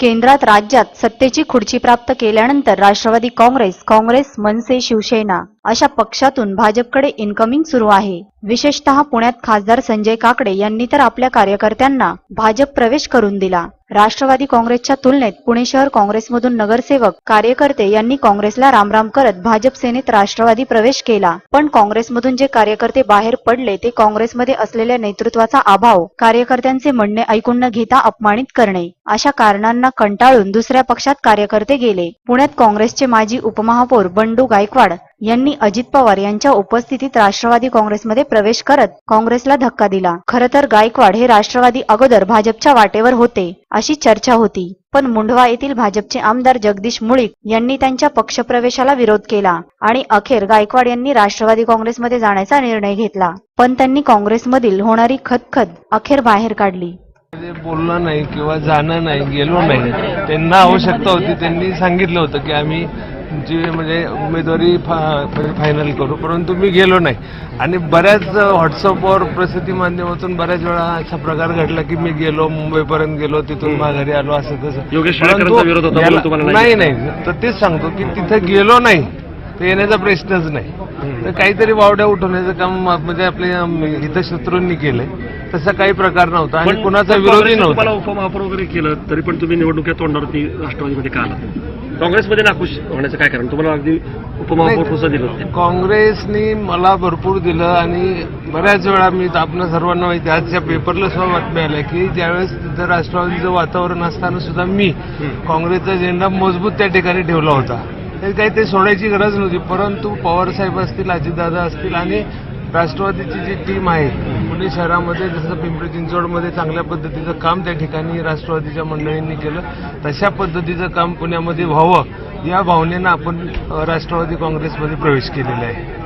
केंद्रात राज्यात सत्तेची खुर्ची प्राप्त केल्यानंतर राष्ट्रवादी काँग्रेस काँग्रेस मनसे शिवसेना अशा पक्षातून भाजपकडे इन्कमिंग सुरू आहे. विशेषतः पुण्यात खासदार संजय काकडे यांनी तर आपल्या कार्यकर्त्यांना भाजप प्रवेश करून दिला. राष्ट्रवादी काँग्रेसच्या तुलनेत पुणे शहर काँग्रेसमधून नगरसेवक कार्यकर्ते यांनी काँग्रेसला रामराम करत भाजप सेनेत राष्ट्रवादी प्रवेश केला. पण काँग्रेसमधून जे कार्यकर्ते बाहेर पडले ते काँग्रेसमध्ये असलेल्या नेतृत्वाचा अभाव कार्यकर्त्यांचे म्हणणे ऐकून न घेता अपमानित करणे अशा कारणांना कंटाळून दुसऱ्या पक्षात कार्यकर्ते गेले. पुण्यात काँग्रेसचे माजी उपमहापौर बंडू गायकवाड यांनी अजित पवार यांच्या उपस्थितीत राष्ट्रवादी काँग्रेसमध्ये प्रवेश करत काँग्रेसला धक्का दिला. खर तर गायकवाड हे राष्ट्रवादी अगोदर भाजपच्या वाटेवर होते अशी चर्चा होती. पण मुंढवा येथील भाजपचे आमदार जगदीश मुळीक यांनी त्यांच्या पक्षप्रवेशाला विरोध केला आणि अखेर गायकवाड यांनी राष्ट्रवादी काँग्रेसमध्ये जाण्याचा निर्णय घेतला. पण त्यांनी काँग्रेसमधील होणारी खतखत अखेर बाहेर काढली. बोलणं नाही किंवा जाणं नाही गेलो नाही. त्यांना आवश्यकता होती त्यांनी सांगितलं होतं की आम्ही जी म्हणजे उमेदवारी फायनल करू. परंतु मी गेलो नाही. आणि बऱ्याच व्हॉट्सअपवर प्रसिद्धी माध्यमातून बऱ्याच वेळा असा प्रकार घडला की मी गेलो मुंबईपर्यंत गेलो तिथून माघारी आलो असं तसं. नाही नाही तर तेच सांगतो की तिथं गेलो नाही तर येण्याचा प्रश्नच नाही. तर काहीतरी वावड्या उठवण्याचं काम म्हणजे आपल्या हितशत्रूंनी केलंय. तसा काही प्रकार नव्हता आणि कुणाचा विरोधी नव्हता. उपमहापौर वगैरे केलं तरी पण तुम्ही निवडणुकीत तोंडावरती राष्ट्रवादीमध्ये का आला काँग्रेसमध्ये नाखुश होण्याचं काय कारण? तुम्हाला अगदी उपमहापौर नाही. सुद्धा दिलं काँग्रेसनी मला भरपूर दिलं आणि बऱ्याच वेळा मी आपण सर्वांना माहिती आजच्या पेपरला सुद्धा बातम्या आल्या की ज्यावेळेस तिथं राष्ट्रवादीचं वातावरण असताना सुद्धा मी काँग्रेसचा झेंडा मजबूत त्या ठिकाणी ठेवला होता. काही ते सोडायची गरज नव्हती परंतु पवार साहेब असतील अजितदादा असतील आणि राष्ट्रवादीची जी टीम आहे पुणे शहरामध्ये जसं पिंपरी चिंचवडमध्ये चांगल्या पद्धतीचं काम त्या ठिकाणी राष्ट्रवादीच्या मंडळींनी केलं तशा पद्धतीचं काम पुण्यामध्ये व्हावं या भावनेनं आपण राष्ट्रवादी काँग्रेसमध्ये प्रवेश केलेला आहे.